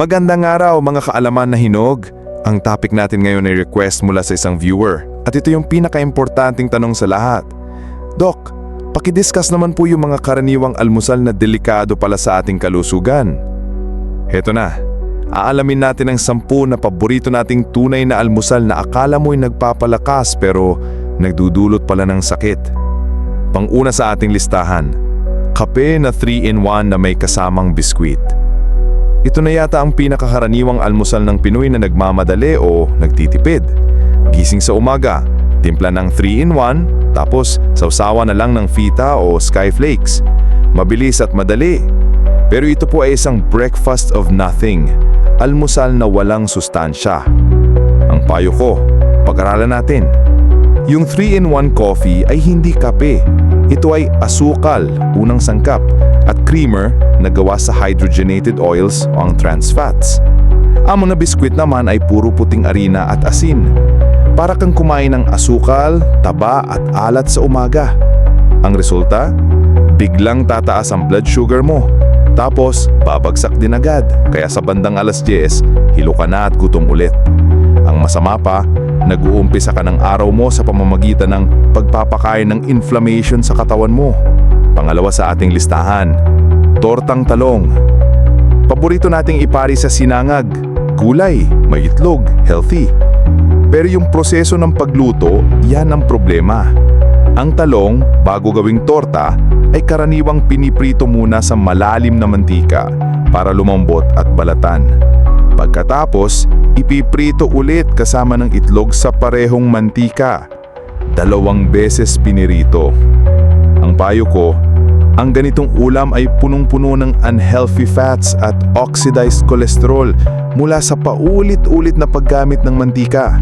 Magandang araw mga kaalaman na hinog. Ang topic natin ngayon ay request mula sa isang viewer. At ito yung pinaka-importanting tanong sa lahat. Doc, pakidiscuss naman po yung mga karaniwang almusal na delikado pala sa ating kalusugan. Heto na, aalamin natin ang sampu na paborito nating tunay na almusal na akala mo'y nagpapalakas pero nagdudulot pala ng sakit. Panguna sa ating listahan, kape na 3-in-1 na may kasamang biskwit. Ito na yata ang pinakakaraniwang almusal ng Pinoy na nagmamadali o nagtitipid. Gising sa umaga, timpla ng 3-in-1, tapos sausawa na lang ng fita o skyflakes. Mabilis at madali. Pero ito po ay isang breakfast of nothing, almusal na walang sustansya. Ang payo ko, pag-aralan natin. Yung 3-in-1 coffee ay hindi kape. Ito ay asukal, unang sangkap, at creamer na gawa sa hydrogenated oils o ang trans fats. Ang mga biskwit naman ay puro puting arina at asin. Para kang kumain ng asukal, taba at alat sa umaga. Ang resulta? Biglang tataas ang blood sugar mo. Tapos, babagsak din agad. Kaya sa bandang alas 10, hilo ka na at gutom ulit. Ang masama pa, nag-uumpisa ka ng araw mo sa pamamagitan ng pagpapakain ng inflammation sa katawan mo. Pangalawa sa ating listahan, tortang talong. Paborito nating ipari sa sinangag, gulay, may itlog, healthy. Pero yung proseso ng pagluto, yan ang problema. Ang talong, bago gawing torta, ay karaniwang piniprito muna sa malalim na mantika para lumambot at balatan. Pagkatapos, ipiprito ulit kasama ng itlog sa parehong mantika. Dalawang beses pinirito. Ang payo ko, ang ganitong ulam ay punong-puno ng unhealthy fats at oxidized cholesterol mula sa paulit-ulit na paggamit ng mantika.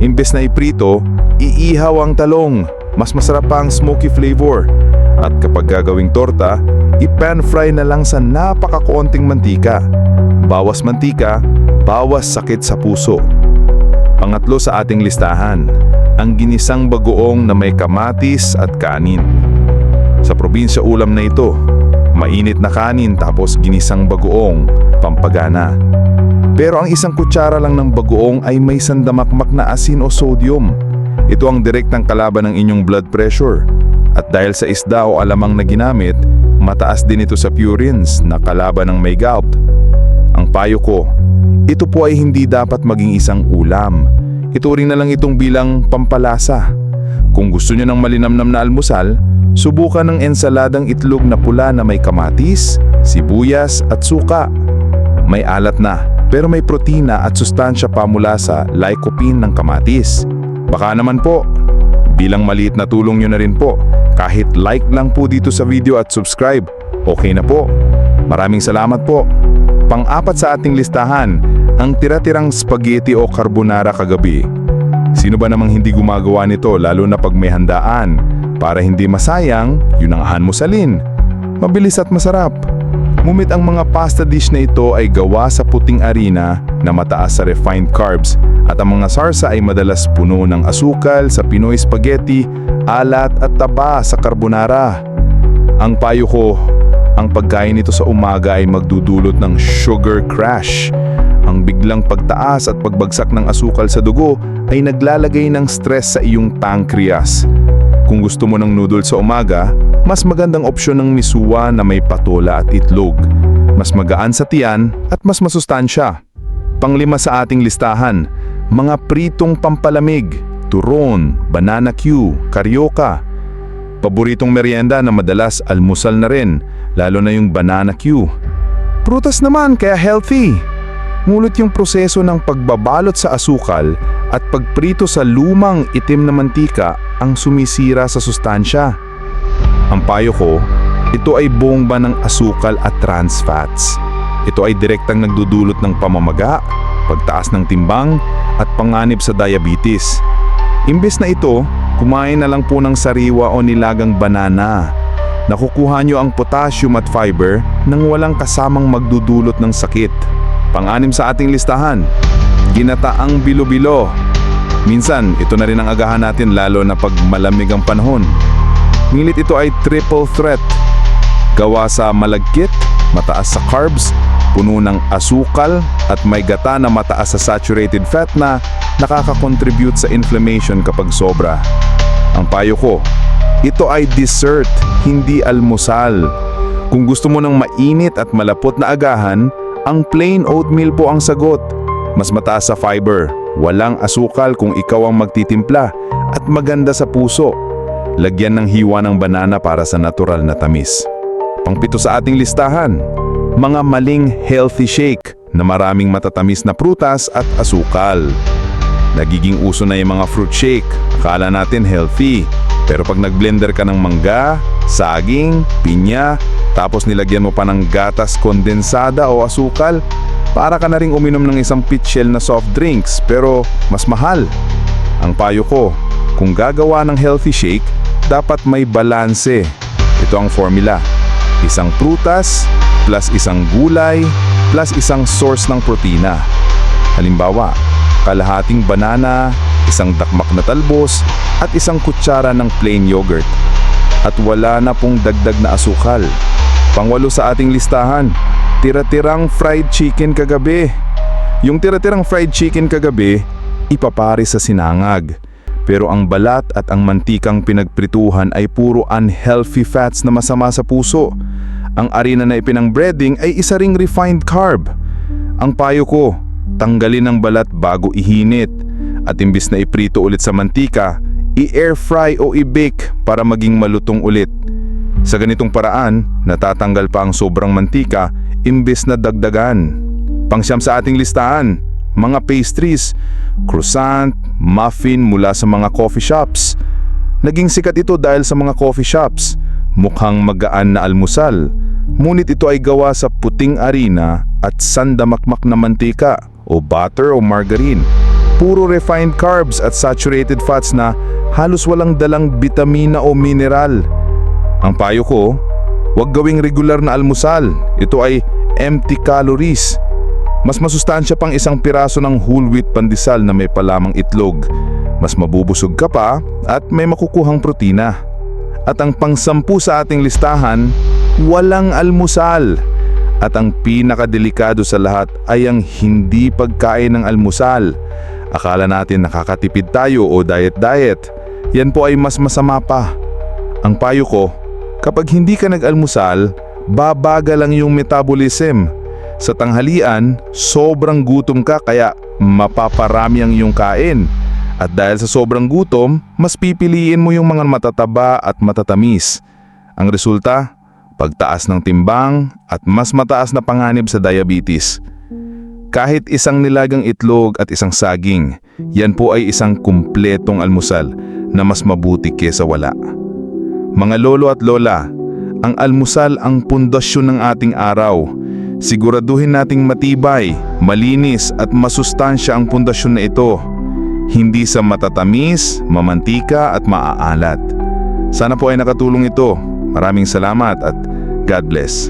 Imbes na iprito, iihaw ang talong. Mas masarap pa ang smoky flavor. At kapag gagawing torta, i-pan fry na lang sa napakakonting mantika. Bawas mantika, bawas sakit sa puso. Pangatlo sa ating listahan, ang ginisang bagoong na may kamatis at kanin. Sa probinsya ulam na ito, mainit na kanin tapos ginisang bagoong, pampagana. Pero ang isang kutsara lang ng bagoong ay may sandamakmak na asin o sodium. Ito ang direktang kalaban ng inyong blood pressure. At dahil sa isda o alamang na ginamit, mataas din ito sa purines na kalaban ng may gout. Ang payo ko, ito po ay hindi dapat maging isang ulam. Ituring na lang itong bilang pampalasa. Kung gusto nyo ng malinamnam na almusal, subukan ng ensaladang itlog na pula na may kamatis, sibuyas at suka. May alat na, pero may protina at sustansya pa mula sa lycopene ng kamatis. Baka naman po, bilang maliit na tulong nyo na rin po, kahit like lang po dito sa video at subscribe, okay na po. Maraming salamat po. Pang-apat sa ating listahan, ang tira-tirang spaghetti o carbonara kagabi. Sino ba namang hindi gumagawa nito lalo na pag may handaan? Para hindi masayang, yun ang hanmusalin. Mabilis at masarap. Mumit ang mga pasta dish na ito ay gawa sa puting arina na mataas sa refined carbs at ang mga sarsa ay madalas puno ng asukal sa Pinoy spaghetti, alat at taba sa carbonara. Ang payo ko, ang pagkain nito sa umaga ay magdudulot ng sugar crash. Ang biglang pagtaas at pagbagsak ng asukal sa dugo ay naglalagay ng stress sa iyong pancreas. Kung gusto mo ng noodle sa umaga, mas magandang opsyon ng misuwa na may patola at itlog. Mas magaan sa tiyan at mas masustansya. Panglima sa ating listahan, mga pritong pampalamig, turon, banana Q, karyoka. Paboritong merienda na madalas almusal na rin, lalo na yung banana Q. Prutas naman kaya healthy. Ngunit yung proseso ng pagbabalot sa asukal at pagprito sa lumang itim na mantika ang sumisira sa sustansya. Ang payo ko, ito ay bomba ng asukal at trans fats. Ito ay direktang nagdudulot ng pamamaga, pagtaas ng timbang at panganib sa diabetes. Imbes na ito, kumain na lang po ng sariwa o nilagang banana. Nakukuha nyo ang potassium at fiber nang walang kasamang magdudulot ng sakit. Pang-anim sa ating listahan, ginataang bilo-bilo. Minsan, ito na rin ang agahan natin lalo na pag malamig ang panahon. Ngilit ito ay triple threat. Gawa sa malagkit, mataas sa carbs, puno ng asukal at may gata na mataas sa saturated fat na nakaka-contribute sa inflammation kapag sobra. Ang payo ko, ito ay dessert, hindi almusal. Kung gusto mo ng mainit at malapot na agahan, ang plain oatmeal po ang sagot. Mas mataas sa fiber, walang asukal kung ikaw ang magtitimpla at maganda sa puso. Lagyan ng hiwa ng banana para sa natural na tamis. Pangpito sa ating listahan, mga maling healthy shake na maraming matatamis na prutas at asukal. Nagiging uso na yung mga fruit shake. Akala natin healthy. Pero pag nagblender ka ng mangga, saging, pinya, tapos nilagyan mo pa ng gatas kondensada o asukal, para ka na ring uminom ng isang pitchel na soft drinks pero mas mahal. Ang payo ko, kung gagawa ng healthy shake, dapat may balanse. Ito ang formula. Isang prutas, plus isang gulay, plus isang source ng protina. Halimbawa, kalahating banana, isang dakmak na talbos, at isang kutsara ng plain yogurt. At wala na pong dagdag na asukal. Pangwalo sa ating listahan, tira-tirang fried chicken kagabi. Yung tira-tirang fried chicken kagabi, ipapari sa sinangag. Pero ang balat at ang mantikang pinagprituhan ay puro unhealthy fats na masama sa puso. Ang arena na ipinang breading ay isa ring refined carb. Ang payo ko, tanggalin ang balat bago ihinit. At imbis na iprito ulit sa mantika, i-air fry o i-bake para maging malutong ulit. Sa ganitong paraan, natatanggal pa ang sobrang mantika imbes na dagdagan. Pangsyam sa ating listahan, mga pastries, croissant, muffin mula sa mga coffee shops. Naging sikat ito dahil sa mga coffee shops. Mukhang magaan na almusal. Ngunit ito ay gawa sa puting arena at sandamakmak na mantika o butter o margarine. Puro refined carbs at saturated fats na halos walang dalang bitamina o mineral. Ang payo ko, huwag gawing regular na almusal. Ito ay empty calories. Mas masustansya pang isang piraso ng whole wheat pandesal na may palamang itlog. Mas mabubusog ka pa at may makukuhang protina. At ang pangsampu sa ating listahan, walang almusal. At ang pinakadelikado sa lahat ay ang hindi pagkain ng almusal. Akala natin nakakatipid tayo o diet-diet. Yan po ay mas masama pa. Ang payo ko, kapag hindi ka nag-almusal, babaga lang yung metabolism. Sa tanghalian, sobrang gutom ka kaya mapaparami ang iyong kain. At dahil sa sobrang gutom, mas pipiliin mo yung mga matataba at matatamis. Ang resulta, pagtaas ng timbang at mas mataas na panganib sa diabetes. Kahit isang nilagang itlog at isang saging, yan po ay isang kumpletong almusal na mas mabuti kesa wala. Mga lolo at lola, ang almusal ang pundasyon ng ating araw. Siguraduhin nating matibay, malinis at masustansya ang pundasyon na ito. Hindi sa matatamis, mamantika at maaalat. Sana po ay nakatulong ito. Maraming salamat at God bless.